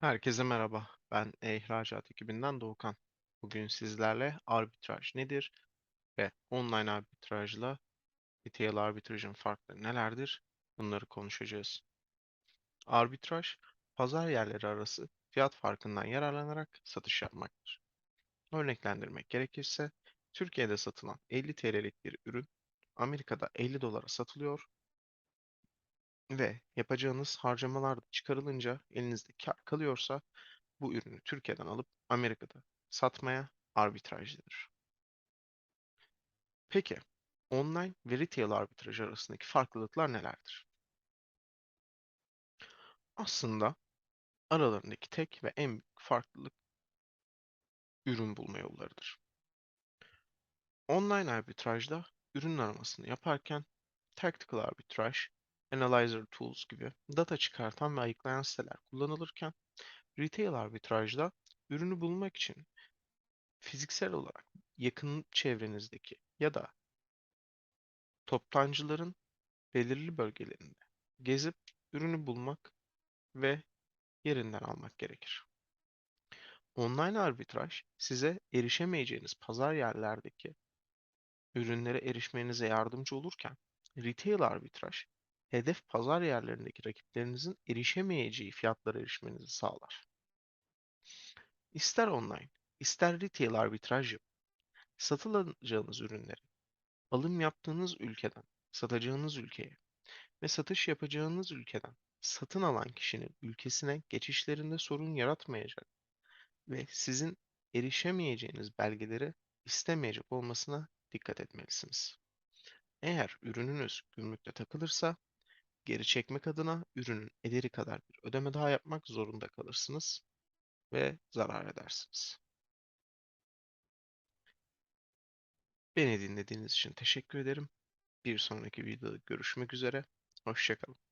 Herkese merhaba. Ben e-ihracat ekibinden Doğukan. Bugün sizlerle arbitraj nedir ve online arbitrajla retail arbitrajın farkları nelerdir? Bunları konuşacağız. Arbitraj, pazar yerleri arası fiyat farkından yararlanarak satış yapmaktır. Örneklendirmek gerekirse, Türkiye'de satılan 50 TL'lik bir ürün Amerika'da 50 dolara satılıyor ve yapacağınız harcamalar da çıkarılınca elinizde kar kalıyorsa bu ürünü Türkiye'den alıp Amerika'da satmaya arbitraj denir. Peki, online ve retail arbitraj arasındaki farklılıklar nelerdir? Aslında aralarındaki tek ve en büyük farklılık ürün bulma yollarıdır. Online arbitrajda ürün aramasını yaparken Tactical Arbitrage, Analyzer Tools gibi data çıkartan ve ayıklayan siteler kullanılırken retail arbitrajda ürünü bulmak için fiziksel olarak yakın çevrenizdeki ya da toptancıların belirli bölgelerinde gezip ürünü bulmak ve yerinden almak gerekir. Online arbitraj size erişemeyeceğiniz pazar yerlerdeki ürünlere erişmenize yardımcı olurken retail arbitraj hedef pazar yerlerindeki rakiplerinizin erişemeyeceği fiyatlara erişmenizi sağlar. İster online, ister retail arbitraj yapın. Satılacağınız ürünleri alım yaptığınız ülkeden satacağınız ülkeye ve satış yapacağınız ülkeden satın alan kişinin ülkesine geçişlerinde sorun yaratmayacak ve sizin erişemeyeceğiniz belgeleri istemeyecek olmasına dikkat etmelisiniz. Eğer ürününüz gümrükte takılırsa geri çekmek adına ürünün ederi kadar bir ödeme daha yapmak zorunda kalırsınız ve zarar edersiniz. Beni dinlediğiniz için teşekkür ederim. Bir sonraki videoda görüşmek üzere. Hoşçakalın.